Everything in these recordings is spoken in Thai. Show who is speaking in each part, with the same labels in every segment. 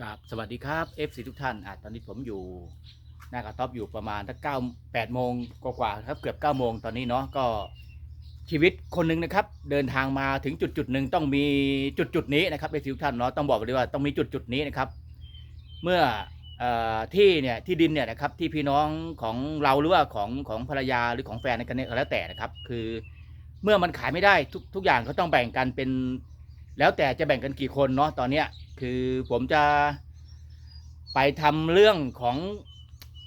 Speaker 1: ครับสวัสดีครับ FC ทุกท่านอะตอนนี้ผมอยู่หน้ากระต๊อบอยู่ประมาณถ้าเก้าแปดโมงกว่าๆครับเกือบเก้าโมงตอนนี้เนาะก็ชีวิตคนหนึ่งนะครับ เดินทางมาถึงจุดจุดหนึ่งต้องมีจุดจุดนี้นะครับ FC ทุกท่านเนาะต้องบอกเลยว่าต้องมีจุดจุดนี้นะครับ เมื่ออที่เนี่ยที่ดินเนี่ยนะครับที่พี่น้องของเราหรือว่าของของภรรยาหรือของแฟนกันเนี่ยแล้วแต่นะครับ คือเมื่อมันขายไม่ได้ทุกทุกอย่างก็ต้องแบ่งกันเป็น แล้วแต่จะแบ่งกันกี่คนเนาะตอนเนี้ยคือผมจะไปทำเรื่องของ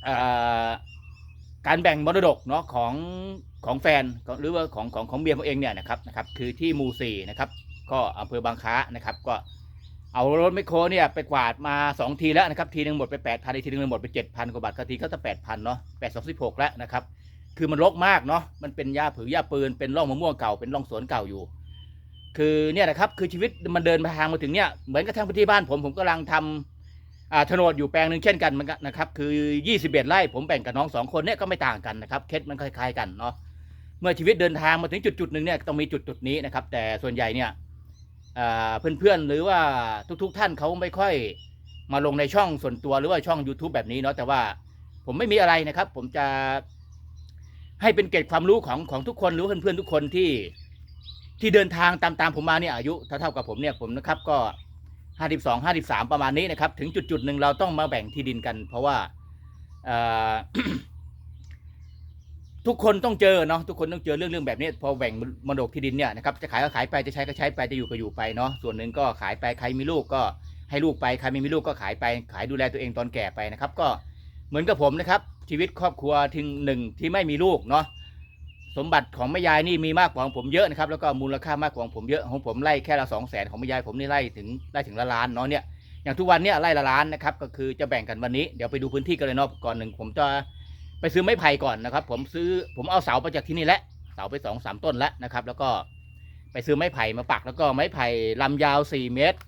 Speaker 1: อการแบ่งมรดกเนาะของของแฟนหรือว่าของของของเมียผมเองเนี่ยนะครับนะครับ คือที่หมู่สี่นะครับ ก็อำเภอบางค้านะครับ ก็เอารถไมคโครเนี่ยไปกวาดมาสองทีแล้วนะครับ ทีหนึ่งหมดไปแปดพันทีหนึ่งหมดไปเจ็ดพันกว่าบาทก็ทีก็จะแปดพันเนาะแปดสองสิบหกแล้วนะครับ คือมันรกมากเนาะมันเป็นหญ้าผือหญ้าปืนเป็นร่องมะม่วงเก่าเป็นร่องสวนเก่าอยู่ คือเนี่ยนะครับคือชีวิตมันเดินทางมาถึงเนี่ยเหมือนกับทางพื้นที่บ้านผมผมกำลังทำอ่าโฉนดอยู่แปลงหนึ่งเช่นกันมันนะครับคือ21ไร่ผมแบ่งกับน้องสองคนเนี่ยก็ไม่ต่างกันนะครับเคสมันคล้ายๆกันเนาะเมื่อชีวิตเดินทางมาถึงจุดจุดๆหนึ่งเนี่ยต้องมีจุดจุดๆนี้นะครับ แต่ส่วนใหญ่เนี่ยอ่าเพื่อนๆหรือว่าทุกๆท่านเขาไม่ค่อยมาลงในช่องส่วนตัวหรือว่าช่อง YouTube แบบนี้เนาะแต่ว่าผมไม่มีอะไรนะครับ ผมจะให้เป็นเกร็ดความรู้ของของทุกคนหรือว่าเพื่อนๆทุกคนที่ ที่เดินทางตามตามผมมาเนี่ยอายุเท่าๆกับผมเนี่ยผมนะครับก็ห้าสิบสองห้าสิบสามประมาณนี้นะครับ ถึงจุดจุดๆหนึ่งเราต้องมาแบ่งที่ดินกัน เพราะว่าทุกคนต้องเจอเนาะทุกคนต้องเจอเรื่องเรื่องแบบนี้พอแบ่งมรดกที่ดินเนี่ยนะครับจะขายก็ขายไปจะใช้ก็ใช้ไปจะอยู่ก็อยู่ไปเนาะส่วนหนึ่งก็ขายไปใครมีลูกก็ให้ลูกไปใครไม่มีลูกก็ขายไป ขายดูแลตัวเองตอนแก่ไปนะครับ ก็เหมือนกับผมนะครับ ชีวิตครอบครัวถึงหนึ่งที่ไม่มีลูกเนาะ สมบัติของแม่ยายนี่มีมากกว่าของผมเยอะนะครับ แล้วก็มูลค่ามากกว่าของผมเยอะของผมไล่แค่ละสองแสนของแม่ยายผมนี่ไล่ถึงไล่ถึงละล้านเนาะเนี่ยอย่างทุกวันเนี่ยไล่ละล้านนะครับก็คือจะแบ่งกันวันนี้เดี๋ยวไปดูพื้นที่กันเลยเนาะก่อนหนึ่งผมจะไปซื้อไม้ไผ่ก่อนนะครับ ผมซื้อผมเอาเสามาจากที่นี่แหละเสาไปสองสามต้นแล้วนะครับ แล้วก็ไปซื้อไม้ไผ่มาปักแล้วก็ไม้ไผ่ลำยาวสี่เมตร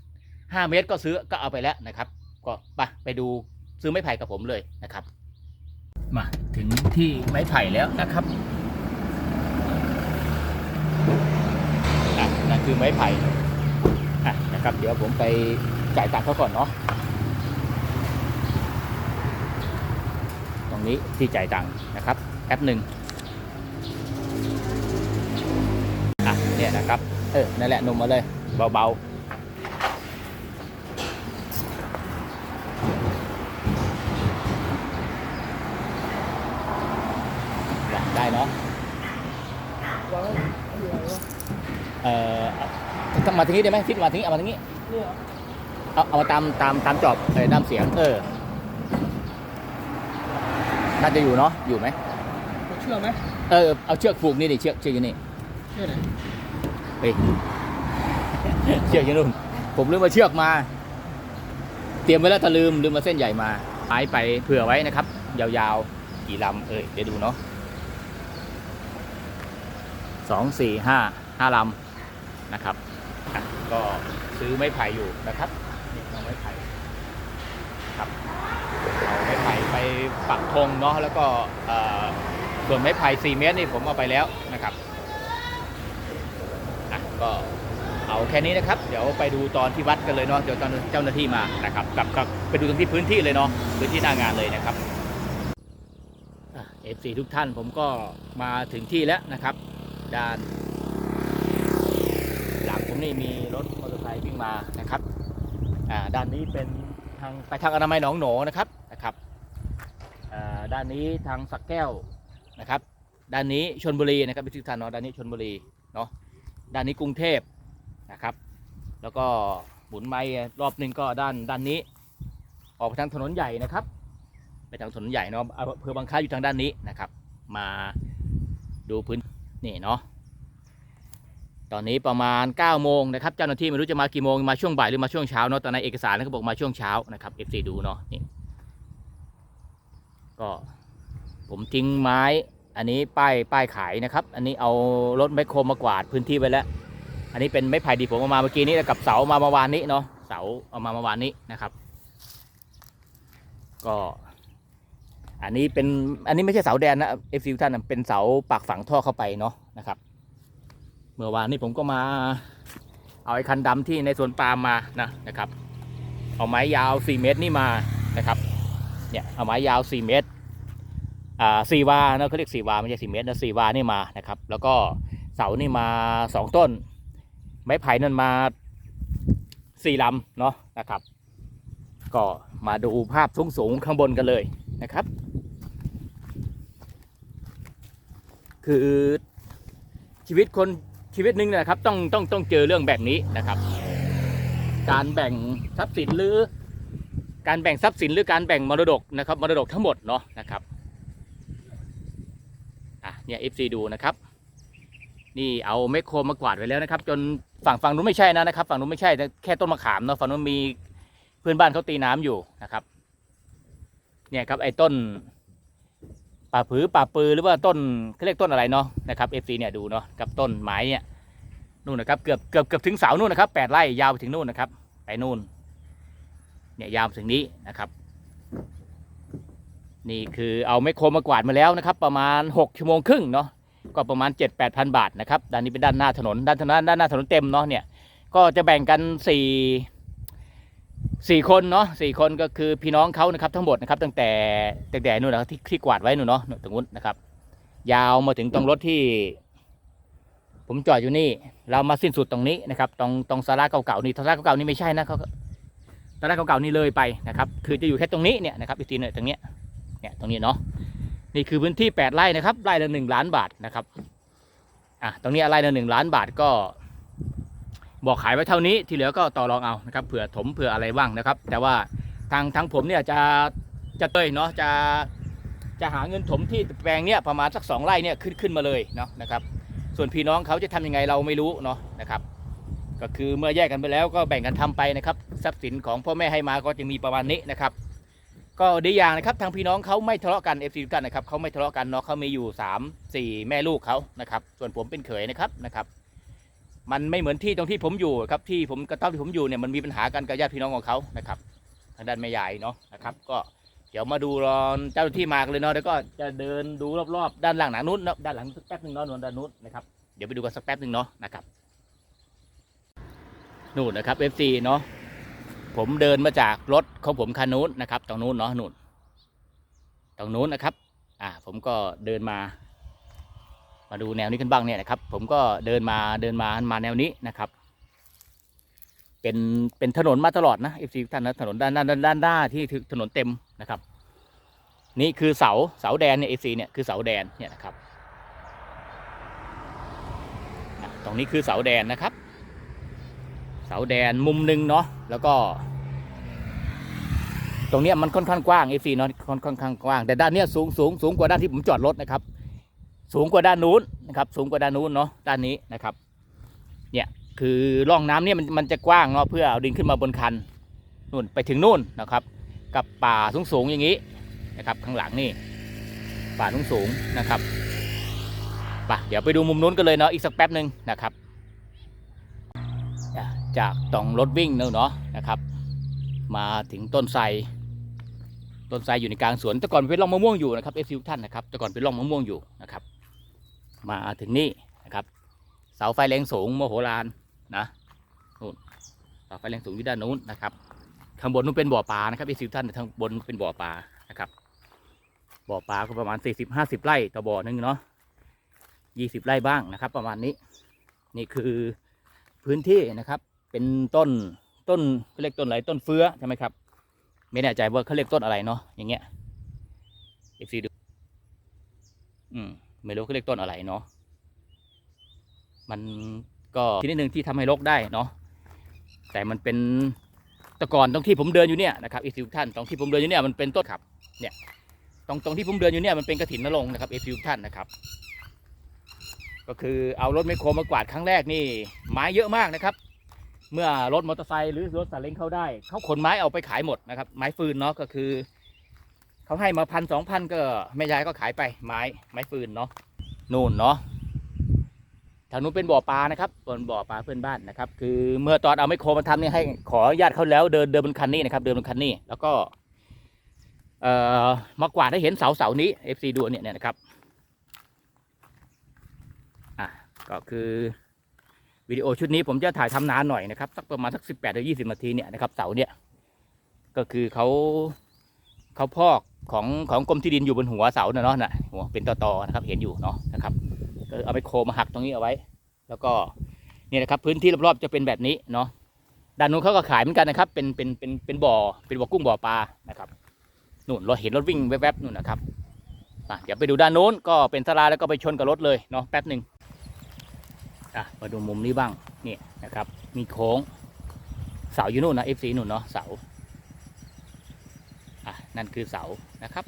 Speaker 1: ห้าเมตรก็ซื้อก็เอาไปแล้วนะครับ ก็ไปไปดูซื้อไม้ไผ่กับผมเลยนะครับ มาถึงที่ไม้ไผ่แล้วนะครับ อะนั่น คือไม้ไผ่นะครับ เดี๋ยวผมไปจ่ายตังค์เขาก่อนเนาะตรงนี้ที่จ่ายตังค์นะครับแอปหนึ่งอะเนี่ยนะครับเออนั่นแหละนมมาเลยเบาๆได้เนาะ เอ่อทำมาทางนี้ได้ไหมฟิตมาทางนี้เอามาทางนี้
Speaker 2: เนี่ย
Speaker 1: เอาเอามาตามตามตามจอบเออตามเสียง เออน่าจะอยู่เนาะอยู่ไหม
Speaker 2: ผมเชื่อไหม
Speaker 1: เออเอาเชือกผูกนี่ดิเชือกเชือกอยู่นี่
Speaker 2: เชื่อไหน
Speaker 1: เฮ้ยเชือกอยู่นู่นผมลืมมาเชือกมา เตรียมไว้แล้วถ้าลืมลืมมาเส้นใหญ่มาหายไปเผื่อไว้นะครับ ยาวๆกี่ลำเออเดี๋ยวดูเนาะสองสี่ห้าห้าลำ นะครับก็ซื้อไม้ไผ่อยู่นะครับนี่เอาไม้ไผ่ครับเอาไม้ไผ่ไปปักธงเนาะแล้วก็ส่วนไม้ไผ่สี่เมตรนี่ผมเอาไปแล้วนะครับอะก็เอาแค่นี้นะครับ เดี๋ยวไปดูตอนที่วัดกันเลยเนาะเดี๋ยวตอนเจ้าหน้าที่มานะครับกับกับไปดูตรงที่พื้นที่เลยเนาะพื้นที่หน้างานเลยนะครับเอฟซีทุกท่านผมก็มาถึงที่แล้วนะครับ ด้าน นี่มีรถมอเตอร์ไซค์วิ่งมานะครับอ่าด้านนี้เป็นทางไปทางอนามัยหนองโหนนะครับนะครับอ่าด้านนี้ทางสักแก้วนะครับ ด้านนี้ชนบุรีนะครับพิธีทานเนาะด้านนี้ชนบุรีเนาะด้านนี้กรุงเทพนะครับ แล้วก็หมุนไม้รอบหนึงก็ด้านด้านนี้ ออกไปทางถนนใหญ่นะครับ ไปทางถนนใหญ่เนาะอำเภอบางค้าอยู่ทางด้านนี้นะครับ มาดูพื้นนี่เนาะ ตอนนี้ประมาณ9โมงนะครับเจ้าหน้าที่ไม่รู้จะมากี่โมงมาช่วงบ่ายหรือมาช่วงเช้าเนาะตอนในเอกสารเขาบอกมาช่วงเช้านะครับ FC ดูเนาะนี่ก็ผมทิ้งไม้ อันนี้ป้ายป้ายขายนะครับ อันนี้เอารถแมคโครมากวาดพื้นที่ไว้แล้ว อันนี้เป็นไม้ไผ่ดีผมเอามาเมื่อกี้นี้กับเสามาเมื่อวานนี้เนาะเสาเอามาเมื่อวานนี้นะครับ ก็อันนี้เป็นอันนี้ไม่ใช่เสาแดนนะ FC ทุกท่านเป็นเสาปักฝังท่อเข้าไปเนาะนะครับ เมื่อวานนี้ผมก็มา เอาไอ้คันดำที่ในสวนปาล์มมานะนะครับ เอาไม้ยาว 4 เมตรนี่มานะครับ เนี่ยเอาไม้ยาว 4 เมตร อ่าสี่วาเนอะเขาเรียกสี่วาไม่ใช่สี่เมตรนะสี่วานี่มานะครับ แล้วก็เสานี่มาสองต้น ไม้ไผ่นั่นมาสี่ลำเนาะนะครับ ก็มาดูภาพสูงสูงข้างบนกันเลยนะครับ คือชีวิตคน ชีวิตหนึ่งนะครับต้องต้องต้องเจอเรื่องแบบนี้นะครับ การแบ่งทรัพย์สินหรือ การแบ่งทรัพย์สินหรือการแบ่งมรดกนะครับมรดกทั้งหมดเนาะนะครับอะเนี่ย FC ดูนะครับนี่เอาแมคโครมากวาดไว้แล้วนะครับ จนฝั่งฝั่งนู้นไม่ใช่นะนะครับ ฝั่งนู้นไม่ใช่แต่แค่ต้นมะขามเนาะฝั่งนู้นมีเพื่อนบ้านเขาตีน้ำอยู่นะครับ เนี่ยครับไอ้ต้น ป่าผือป่าปือหรือว่าต้นเขาเรียกต้นอะไรเนาะนะครับ FC เนี่ยดูเนาะกับต้นไม้เนี่ยนู่นนะครับเกือบเกือบเกือบถึงเสานู่นนะครับแปดไร่ยาวไปถึงนู่นนะครับไปนู่นเนี่ยยาวถึงนี้นะครับ นี่คือเอาไมโครมากวาดมาแล้วนะครับ ประมาณ 6 ชั่วโมงครึ่งเนาะก็ประมาณ 7 8 0 0 0 บาทนะครับด้านนี้เป็นด้านหน้าถนนด้านถนนด้านหน้าถนนเต็มเนาะเนี่ยก็จะแบ่งกัน 4 4คนเนาะสี่คนก็คือพี่น้องเขานะครับทั้งหมดนะครับตั้งแต่ตั้งแต่นู่นนะครับที่ที่กวาดไว้นู่นเนาะตรงนู้นนะครับ ยาวมาถึงตรงรถที่ ผมจอดอยู่นี่ เรามาสิ้นสุดตรงนี้นะครับ ตรงตรงสาราเก่าๆนี่สาราเก่าๆนี่ไม่ใช่นะเขาตอนแรกเก่าๆนี่เลยไปนะครับ คือจะอยู่แค่ตรงนี้เนี่ยนะครับอีกทีนี่ยตรงเนี้ยเนี่ยตรงนี้เนาะนี่คือพื้นที่ 8 ไร่นะครับไร่ละ1ล้านบาทนะครับอะตรงนี้ไร่ละ1ล้านบาทก็ บอกขายไว้เท่านี้ที่เหลือก็ต่อรองเอานะครับเผื่อถมเผื่ออะไรบ้างนะครับ แต่ว่าทางทางผมเนี่ยจะจะเตยเนาะจะจะหาเงินถมที่แปลงเนี่ยประมาณสัก 2ไร่เนี่ยขึ้นขึ้นมาเลยเนาะนะครับ ส่วนพี่น้องเขาจะทำยังไงเราไม่รู้เนาะนะครับ ก็คือเมื่อแยกกันไปแล้วก็แบ่งกันทำไปนะครับทรัพย์สินของพ่อแม่ให้มาก็จะมีประมาณนี้นะครับ ก็ดีอย่างนะครับทางพี่น้องเขาไม่ทะเลาะกันเอฟซีกันนะครับเขาไม่ทะเลาะกันเนาะเขามีอยู่สามสี่แม่ลูกเขานะครับ ส่วนผมเป็นเขยนะครับนะครับ มันไม่เหมือนที่ตรงที่ผมอยู่ครับที่ผมกระท่อมที่ผมอยู่เนี่ยมันมีปัญหากันกับญาติพี่น้องของเขานะครับทางด้านแม่ยายเนาะนะครับ ก็เดี๋ยวมาดูรอนเจ้าที่มากเลยเนาะแล้วก็จะเดินดูรอบๆด้านหลังหนังนู้นเนาะด้านหลังสักแป๊บหนึ่งเนาะนวลด้านนู้นนะครับเดี๋ยวไปดูกันสักแป๊บหนึ่งเนาะนะครับนู่นนะครับ FC เนาะผมเดินมาจากรถของผมคันนู้นนะครับตรงนู้นเนาะนู่นตรงนู้นนะครับ อ่าผมก็เดินมา มาดูแนวนี้กันบ้างเนี่ยนะครับ ผมก็เดินมาเดินมามาแนวนี้นะครับ เป็นเป็นถนนมาตลอดนะ FC ท่านนะถนนด้านด้านด้านด้านหน้าที่ถึงถนนเต็มนะครับ นี่คือเสาเสาแดนเนี่ย FC เนี่ยคือเสาแดนเนี่ยนะครับ ตรงนี้คือเสาแดนนะครับ เสาแดนมุมหนึ่งเนาะแล้วก็ตรงนี้มันค่อนข้างกว้างเอฟีเนาะค่อนข้างกว้างแต่ด้านเนี้ยสูงสูงสูงกว่าด้านที่ผมจอดรถนะครับ สูงกว่าด้านนู้นนะครับ สูงกว่าด้านนู้นเนาะด้านนี้นะครับ เนี่ยคือร่องน้ำเนี่ยมันมันจะกว้างเนาะเพื่อเอาดินขึ้นมาบนคันนู่นไปถึงนู่นนะครับ กับป่าสูงสูงๆอย่างนี้นะครับ ข้างหลังนี่ป่าสูงสูงๆนะครับไปเดี๋ยวไปดูมุมนู้นกันเลยเนาะอีกสักแป๊บหนึ่งนะครับ จากตรงรถวิ่งเนอะเนาะนะครับ มาถึงต้นไทรต้นไทรอยู่ในกลางสวนแต่ก่อนเป็นร่องมะม่วงอยู่นะครับเอฟซีทุกท่านนะครับแต่ก่อนเป็นร่องมะม่วงอยู่นะครับ มาถึงนี่นะครับ เสาไฟแรงสูงโมโหลานนะนู่นเสาไฟแรงสูงอยู่ด้านนู้นนะครับ ข้างบนนู้นเป็นบ่อปลานะครับเอฟซีท่านข้างบนเป็นบ่อปลานะครับ บ่อปลาก็ประมาณสี่สิบห้าสิบไร่ต่อบ่อหนึ่งเนาะยี่สิบไร่บ้างนะครับ ประมาณนี้ นี่คือพื้นที่นะครับ เป็นต้นต้นเขาเรียกต้นอะไรต้นเฟื้อใช่ไหมครับ ไม่แน่ใจว่าเขาเรียกต้นอะไรเนาะอย่างเงี้ยเอฟซีดูอืม ไม่รู้เขาเรียกต้นอะไรเนาะมันก็ที่นิดหนึ่งที่ทำให้รกได้เนาะแต่มันเป็นตะกอนตรงที่ผมเดินอยู่เนี่ยนะครับเอฟซีท่านตรงที่ผมเดินอยู่เนี่ยมันเป็นต้นขับเนี่ยตรงตรงที่ผมเดินอยู่เนี่ยมันเป็นกระถินนรงนะครับเอฟซีท่านนะครับ ก็คือเอารถไมคโครมากวาดครั้งแรกนี่ไม้เยอะมากนะครับ เมื่อรถมอเตอร์ไซค์หรือรถซาเล้งเข้าได้เขาขนไม้เอาไปขายหมดนะครับ ไม้ฟืนเนาะก็คือ เขาให้มาพันสองพันก็แม่ยายก็ขายไปไม้ไม้ฟืนเนาะนู่นเนาะทางนู้นเป็นบ่อปลานะครับบนบ่อปลาเพื่อนบ้านนะครับ คือเมื่อตอนเอาไมโครมาทำเนี่ยให้ขออนุญาตเขาแล้วเดินเดินบนคันนี้นะครับ เดินบนคันนี้แล้วก็ เอ่อมากวาดให้เห็นเสาเสานี้ FC ดูเนี่ยเนี่ยนะครับอะก็คือวิดีโอชุดนี้ผมจะถ่ายทำนานหน่อยนะครับสักประมาณสักสิบแปดถึงยี่สิบนาทีเนี่ยนะครับเสาเนี่ยก็คือเขาเขาพอก ของของกรมที่ดินอยู่บนหัวเสาเนาะน่ะหัวเป็นตอๆนะครับเห็นอยู่เนาะนะครับก็เอาไปโคมาหักตรงนี้เอาไว้ แล้วก็นี่นะครับพื้นที่รอบๆจะเป็นแบบนี้เนาะด้านนู้นเขาก็ขายเหมือนกันนะครับ เป็นเป็นเป็นเป็นบ่อเป็นบ่อกุ้งบ่อปลานะครับนู่นเราเห็นรถวิ่งแวบๆนู่นนะครับอะเดี๋ยวไปดูด้านโน้นก็เป็นสลาแล้วก็ไปชนกับรถเลยเนาะแป๊บหนึ่งอะมาดูมุมนี้บ้างนี่นะครับ มีโค้งเสาอยู่นู่นนะเอฟซีนู่นเนาะเสา นั่นคือเสานะครับ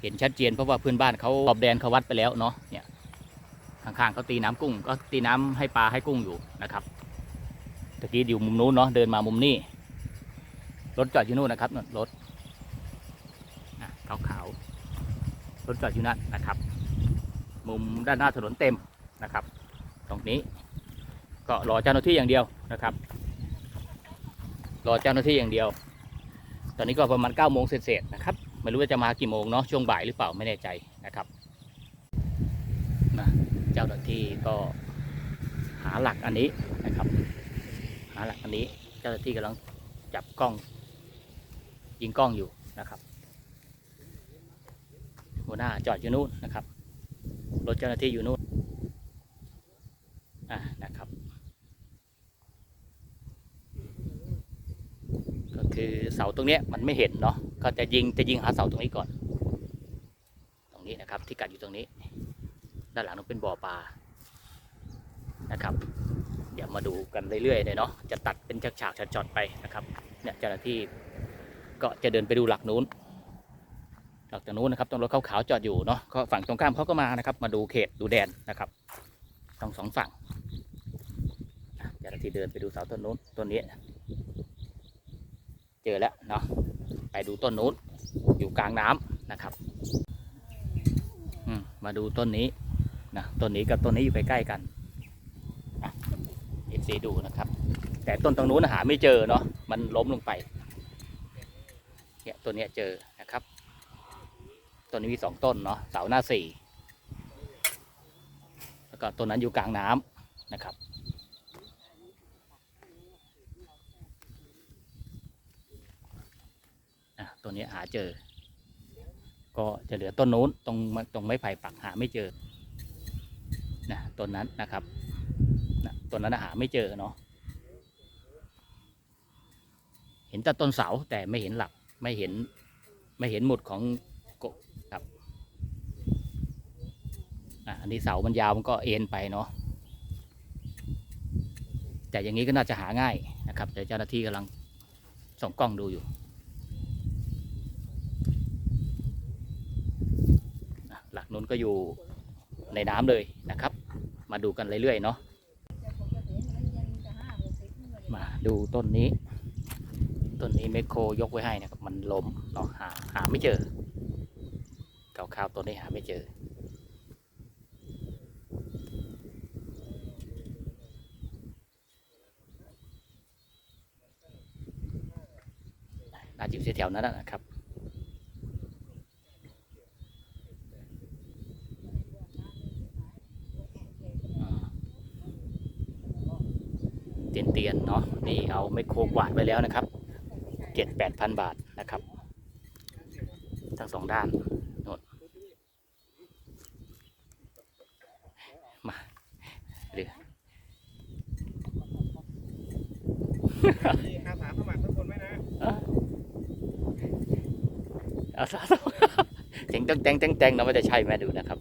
Speaker 1: เห็นชัดเจนเพราะว่าเพื่อนบ้านเขาขอบแดนเขาวัดไปแล้วเนาะเนี่ยข้างๆเขาตีน้ำกุ้งก็ตีน้ำให้ปลาให้กุ้งอยู่นะครับตะกี้อยู่มุมนู้นเนาะเดินมามุมนี้รถจอดอยู่นู่นนะครับรถขาวขาวๆรถจอดอยู่นั่นนะครับ มุมด้านหน้าถนนเต็มนะครับ ตรงนี้ก็รอเจ้าหน้าที่อย่างเดียวนะครับ รอเจ้าหน้าที่อย่างเดียว ตอนนี้ก็ประมาณ9ก้าโมงเศษๆนะครับไม่รู้ว่าจะมากี่โมงเนาะช่วงบ่ายหรือเปล่าไม่แน่ใจนะครับนะเจ้าหน้าที่ก็หาหลักอันนี้นะครับ หาหลักอันนี้เจ้าหน้าที่กำลังจับกล้อง ยิงกล้องอยู่นะครับหัวหน้าจอดอยู่นู่นนะครับรถเจ้าหน้าที่อยู่นู่น อะนะครับ ก็ คือเสาตรงนี้มันไม่เห็นเนาะก็จะยิงจะยิงหาเสาตรงนี้ก่อน ตรงนี้นะครับที่กัดอยู่ตรงนี้ ด้านหลังนั้นเป็นบ่อปลานะครับ เดี๋ยวมาดูกันเรื่อยๆเลยเนาะจะตัดเป็นฉากๆช็อตๆไปนะครับเนี่ยเจ้าหน้าที่ก็จะเดินไปดูหลักนู้นหลักตรงนู้นนะครับตรงรถขาวๆจอดอยู่เนาะก็ฝั่งตรงข้ามเขาก็มานะครับ มาดูเขตดูแดนนะครับต้งสองฝั่งเจ้าหน้าที่เดินไปดูเสาต้นนู้นต้นนี้ จอแล้วเนาะไปดูต้นนู้นอยู่กลางน้ำนะครับมาดูต้นนี้นะต้นนี้กับต้นนี้อยู่ใกล้ๆกันเอฟซีดูนะครับ แต่ต้นตรงนู้นหาไม่เจอเนาะมันล้มลงไปเนี่ยต้นเนี้ยเจอนะครับต้นนี้มีสองต้นเนาะเสาหน้าสี่แล้วก็ต้นนั้นอยู่กลางน้ำนะครับ อะ ตัวนี้หาเจอ ก็จะเหลือต้นโน้นตรงตรงไม้ไผ่ปักหาไม่เจอนะต้นนั้นนะครับนะต้นนั้นหาไม่เจอเนาะเห็นแต่ต้นเสาแต่ไม่เห็นหลักไม่เห็นไม่เห็นหมุดของกบครับอันนี้เสามันยาวมันก็เอ็นไปเนาะแต่อย่างนี้ก็น่าจะหาง่ายนะครับเดี๋ยวเจ้าหน้าที่กำลังส่องกล้องดูอยู่ นะหลักนู้นก็อยู่ในน้ำเลยนะครับ มาดูกันเรื่อยๆเนาะมาดูต้นนี้ต้นนี้แมคโครยกไว้ให้นะครับ มันล้มเนาะหาหาไม่เจอเก่าข้าวต้นนี้หาไม่เจอ น่าจะอยู่แถวนั้นนะครับ เตียนเตียนเนาะนี่เอาไมโครกวาดไว้แล้วนะครับเจ็ดแปดพันบาทนะครับ ทั้งสองด้านโน่นมาเรือ
Speaker 3: นี่คาถาพระบาททุกคนไว้นะ
Speaker 1: เอาซะเสียงแตงแตงแตงเราไม่จะใช่ไหมดูนะครับ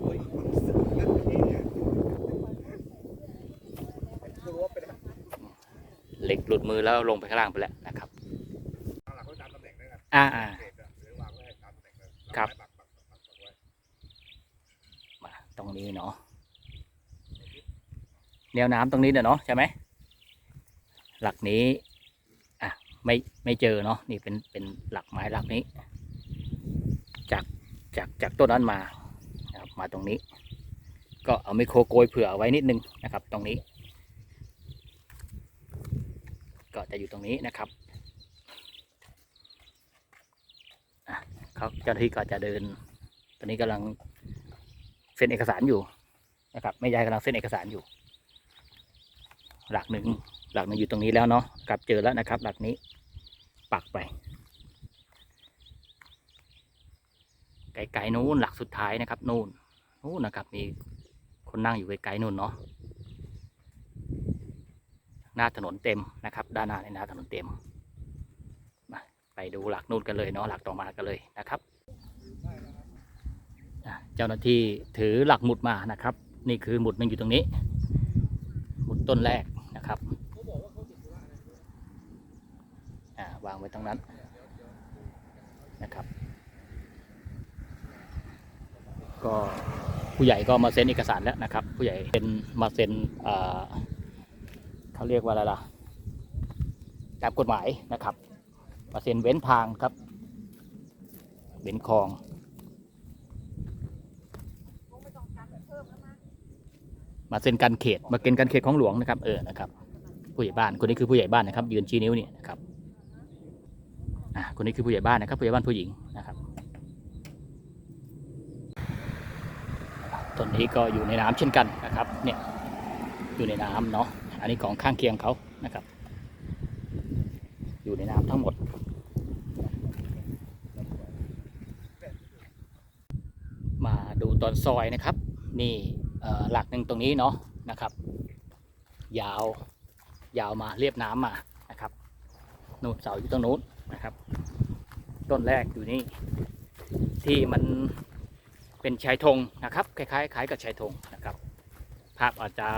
Speaker 3: โอ้ยนั่นเองเนี่ยคือว่าเป็น
Speaker 1: เหล็กหลุด มือแล้วลงไปข้างล่างไปแล้วนะครับ
Speaker 3: เอาหลักไว้ตามตำแหน่งด้วยกัน
Speaker 1: อ่าอ่า
Speaker 3: เขตอะหรือวางไว้ตามตำแหน่งเลย
Speaker 1: ครับ
Speaker 3: ปักปักปักปักปักไว้
Speaker 1: มาตรงนี้เนาะแนวน้ำตรงนี้เนี่ยเนาะใช่ไหมหลักนี้อะไม่ไม่เจอเนาะนี่เป็นเป็นหลักไม้หลักนี้ จากจากจากต้นนั้นมานะครับมาตรงนี้ ก็เอาไมโครโกยเผื่อเอาไว้นิดนึงนะครับ ตรงนี้ ก็จะอยู่ตรงนี้นะครับเขาเจ้าหน้าที่ก็จะเดิน ตอนนี้กำลังเซ็นเอกสารอยู่นะครับแม่ยายกำลังเซ็นเอกสารอยู่ หลักหนึ่งหลักหนึ่งอยู่ตรงนี้แล้วเนาะกลับเจอแล้วนะครับ หลักนี้ปักไป ไกลๆนู้นหลักสุดท้ายนะครับ นู่นนู่นนะครับ มีคนนั่งอยู่ไกลๆนู่นเนาะ หน้าถนนเต็มนะครับ ด้านหน้าในหน้าถนนเต็มมาไปดูหลักนู่นกันเลยเนาะหลักต่อมากันเลยนะครับเจ้าหน้าที่ถือหลักหมุดมานะครับ นี่คือหมุดมันอยู่ตรงนี้ หมุดต้นแรกนะครับาวางไว้ตรงนั้นนะครับ ก็ผู้ใหญ่ก็มาเซ็นเอกสารแล้วนะครับ ผู้ใหญ่เป็นมาเซ็นอ่อ เขาเรียกว่าอะไรล่ะตามกฎหมายนะครับมาเซ็นเว้นทางครับ เว้นคลองมาเซ็นการเขตมาเซ็นการเขตของหลวงนะครับ เออนะครับ ผู้ใหญ่บ้านคนนี้คือผู้ใหญ่บ้านนะครับ ยืนชี้นิ้วนี่นะครับอะคนนี้คือผู้ใหญ่บ้านนะครับผู้ใหญ่บ้านผู้หญิงนะครับต้นนี้ก็อยู่ในน้ำเช่นกันนะครับ เนี่ยอยู่ในน้ำเนาะ อันนี้ของข้างเคียงเขานะครับ อยู่ในน้ำทั้งหมด มาดูตอนซอยนะครับ นี่หลักหนึ่งตรงนี้เนาะนะครับ ยาวยาวมาเรียบน้ำมานะครับนู่นเสาอยู่ตรงนู้นนะครับ ต้นแรกอยู่นี่ ที่มันเป็นชายธงนะครับ คล้ายๆคล้ายกับชายธงนะครับ ภาพอาจจะ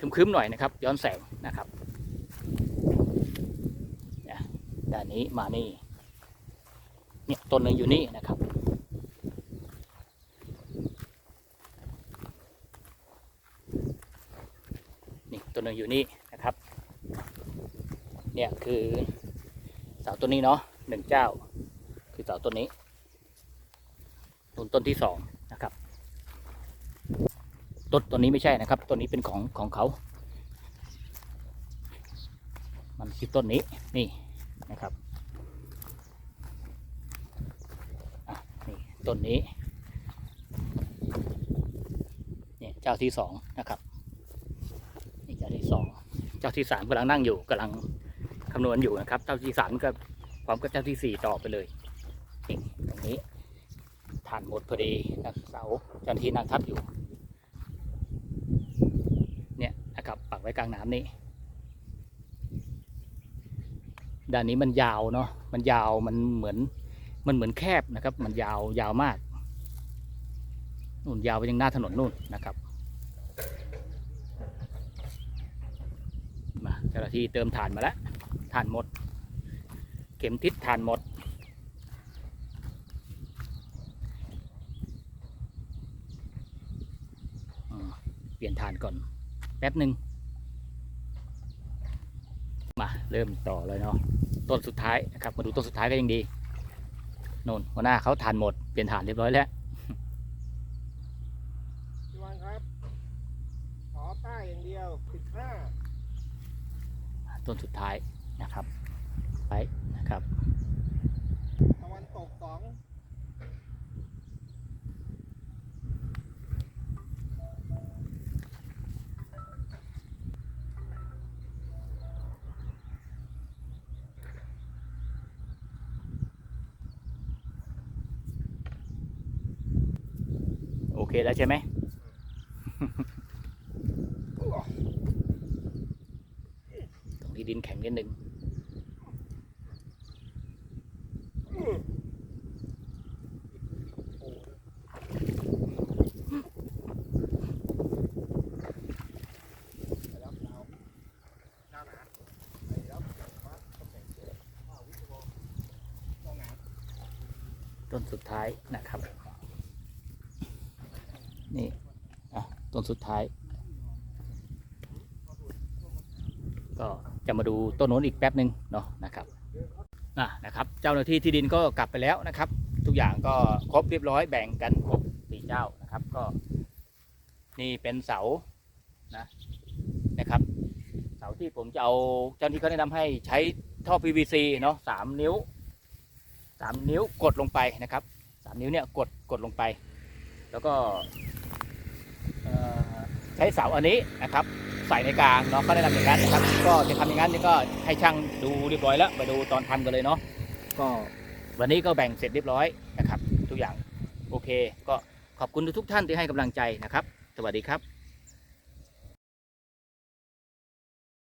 Speaker 1: คึมๆหน่อยนะครับ ย้อนแสงนะครับเนี่ยด้านนี้มานี่เนี่ยต้นหนึ่งอยู่นี่นะครับ นี่ต้นหนึ่งอยู่นี่นะครับ เนี่ยคือเสาต้นนี้เนาะหนึ่งเจ้า คือเสาต้นนี้ต้นต้นที่สองนะครับ ต้นต้นนี้ไม่ใช่นะครับต้นนี้เป็นของของเขา มันคือต้นนี้นี่นะครับนี่ต้นนี้เนี่ยเจ้าที่สองนะครับนี่เจ้าที่สองเจ้าที่สามกำลังนั่งอยู่กำลังคำนวณอยู่นะครับเจ้าที่สามก็พร้อมกับเจ้าที่สี่ต่อไปเลยนี่ตรงนี้ฐานหมดพอดีนะเสาเจ้าหน้าที่นั่งทับอยู่นะครับปัก ไว้กลางน้ำนี่ด้านนี้มันยาวเนาะมันยาวมันเหมือนมันเหมือนแคบนะครับ มันยาวยาวมากนู่นยาวไปยังหน้าถนนนู่นนะครับมาเจ้าหน้าที่เติมถ่านมาแล้วถ่านหมด เข็มทิศถ่านหมดเปลี่ยนฐานก่อนแป๊บหนึ่งมา เริ่มต่อเลยเนาะต้นสุดท้ายนะครับมาดูต้นสุดท้ายก็ยังดีโน่นหัวหน้าเขาฐานหมดเปลี่ยนฐานเรียบร้อยแล้ว
Speaker 3: พี่วันครับขอป้ายอย่างเดียวสิบห้า
Speaker 1: ต้นสุดท้ายนะครับไปนะครับ
Speaker 3: ตะวันตกสอง
Speaker 1: โอเคแล้วใช่ไหมตรงนี้ดินแข็งนิดนึง
Speaker 3: ไปรับดาวดาวหนาไปรับวัดตำแหน่งเสือข้าววิศวกรต้องหนา
Speaker 1: ต้นสุดท้ายนะครับ นี่อะต้น สุดท้าย ก็จะมาดูต้นโน้นอีกแป๊บหนึ่งเนาะนะครับอะนะครับ เจ้าหน้าที่ที่ดินก็กลับไปแล้วนะครับ ทุกอย่างก็ครบเรียบร้อยแบ่งกันครบสี่เจ้านะครับก็ นี่เป็นเสานะนะครับ เสาที่ผมจะเอาเจ้าหน้าที่เขาแนะนำให้ใช้ท่อ PVC เนาะสามนิ้วสามนิ้วกดลงไปนะครับสามนิ้วเนี่ยกดกดลงไป แล้วก็ ช้ช้เสาอันนี้นะครับใส่ในกลางเนาะก็แนะนำอย่างนั้นนะครับ ก็จะทำอย่างนั้นนี่ก็ให้ช่างดูเรียบร้อยแล้วไปดูตอนทำกันเลยเนาะก็วันนี้ก็แบ่งเสร็จเรียบร้อยนะครับ ทุกอย่างโอเค ก็ขอบคุณทุกท่านที่ให้กำลังใจนะครับ สวัสดีครับ